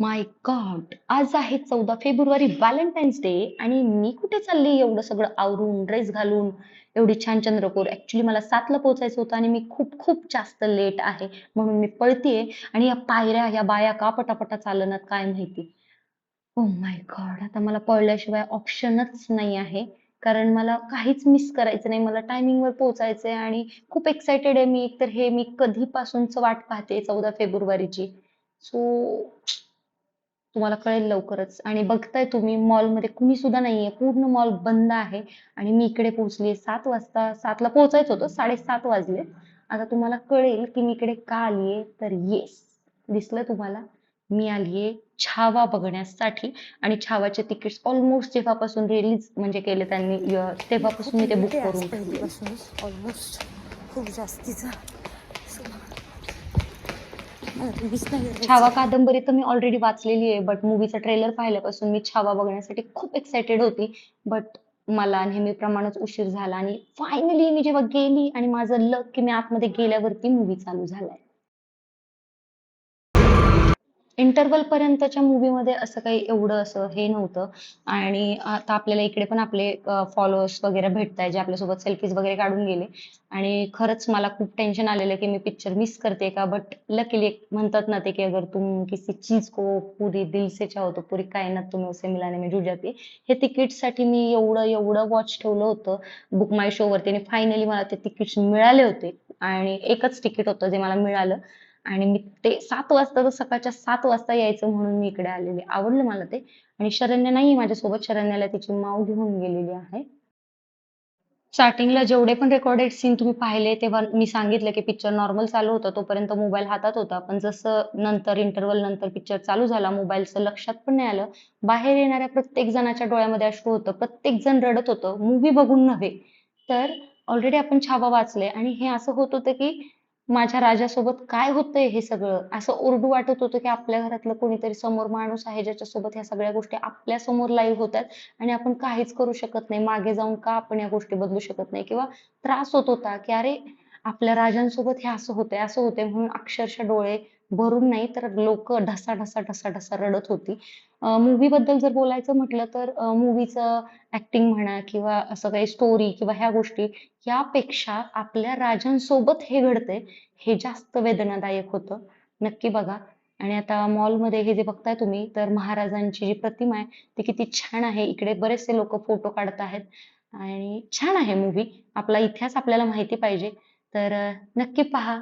माय God आज आहे चौदा फेब्रुवारी व्हॅलेंटाईन्स डे आणि मी कुठे चालली एवढं सगळं आवरून ड्रेस घालून? एवढी छान चंद्रकोर. ऍक्च्युली मला सातला पोहोचायचं होतं आणि मी खूप खूप जास्त लेट आहे. म्हणून मी पळतीये आणि या पायऱ्या या बाया का पटापटा चालनात काय माहिती? ओ माय गॉड आता मला पळल्याशिवाय ऑप्शनच नाही आहे. कारण मला काहीच मिस करायचं नाही. मला टायमिंग वर पोहोचायचंय आणि खूप एक्साइटेड आहे मी. एकतर हे मी कधीपासूनच वाट पाहते चौदा फेब्रुवारीची. सो तुम्हाला कळेल लवकरच. आणि बघताय तुम्ही मॉलमध्ये कुणी सुद्धा नाहीये. पूर्ण मॉल बंद आहे. आणि मी इकडे पोहोचलीये सात वाजता. सातला पोहोचायचं होतं. साडेसात वाजले. आता तुम्हाला कळेल की मी इकडे का आलीये. तर येस दिसलं तुम्हाला. मी आलीये छावा बघण्यासाठी. आणि छावाचे तिकीट्स ऑलमोस्ट जेव्हापासून रिलीज म्हणजे केले त्यांनी तेव्हापासून मी ते बुक करून ऑलमोस्ट खूप जास्तीचा मला ते miss नाही करायचं. छावा कादंबरी तर मी ऑलरेडी वाचलेली आहे बट मूवीचा ट्रेलर पाहिल्यापासून मी छावा बघण्यासाठी खूप एक्साइटेड होती. बट मला नेहमीप्रमाणेच उशीर झाला आणि फायनली मी जेव्हा गेली आणि माझं लक की मी आतमध्ये गेल्यावरती मूवी चालू झालाय. इंटरवल पर्यंतच्या मूवी मध्ये असं काही एवढं असं हे नव्हतं. आणि आता आपल्याला इकडे पण आपले फॉलोअर्स वगैरे भेटताय जे आपल्यासोबत सेल्फीज वगैरे काढून गेले. आणि खरंच मला खूप टेन्शन आलेलं की मी पिक्चर मिस करते का? बट लकीली म्हणतात ना ते की अगर तुम किसी चीज को पुरी दिल से चाहो तो काय कायनात तुम्ही उसे मिलाने में जुट जाती हे. तिकीटसाठी मी एवढं एवढं वॉच ठेवलं होतं. बुक माय शोवरती आणि फायनली मला ते तिकीट मिळाले होते. आणि एकच तिकीट होतं जे मला मिळालं. आणि मी ते सात वाजता तर सकाळच्या सात वाजता यायचं म्हणून मी इकडे आलेले. आवडलं मला ते. आणि शरण्या नाही माझ्यासोबत. शरण्याला तिची माव घेऊन गेलेली आहे. स्टार्टिंगला जेवढे पण रेकॉर्डेड सीन तुम्ही पाहिले तेव्हा मी सांगितलं की पिक्चर नॉर्मल चालू होता. तोपर्यंत मोबाईल हातात होता. पण जसं नंतर इंटरवल नंतर पिक्चर चालू झाला मोबाईलचं लक्षात पण नाही आलं. बाहेर येणाऱ्या प्रत्येक जणाच्या डोळ्यामध्ये अश्रू होतं. प्रत्येक जण रडत होतं. मूवी बघून नव्हे. तर ऑलरेडी आपण छावा वाचले. आणि हे असं होत होतं की माझ्या राजासोबत काय होतंय हे सगळं? असं ओरडू वाटत होतं की आपल्या घरातलं कोणीतरी समोर माणूस आहे ज्याच्यासोबत ह्या सगळ्या गोष्टी आपल्यासमोर लाईव्ह होतात आणि आपण काहीच करू शकत नाही. मागे जाऊन का आपण या गोष्टी बदलू शकत नाही? किंवा त्रास होत होता की अरे आपल्या राजांसोबत हे असं होतंय असं होतंय म्हणून अक्षरशः डोळे भरून नाही तर लोक ढसा ढसा ढसा ढसा रडत होती. मूवी बद्दल जर बोलायचं म्हटलं तर मूवीचं ऍक्टिंग म्हणा किंवा असं काही स्टोरी किंवा ह्या गोष्टी यापेक्षा आपल्या राजांसोबत हे घडतंय हे जास्त वेदनादायक होतं. नक्की बघा. आणि आता मॉलमध्ये हे जे बघताय तुम्ही तर महाराजांची जी प्रतिमा आहे ती किती छान आहे. इकडे बरेचसे लोक फोटो काढत आहेत. आणि छान आहे मूवी आपला इतिहास आपल्याला माहिती पाहिजे. तर नक्की पहा.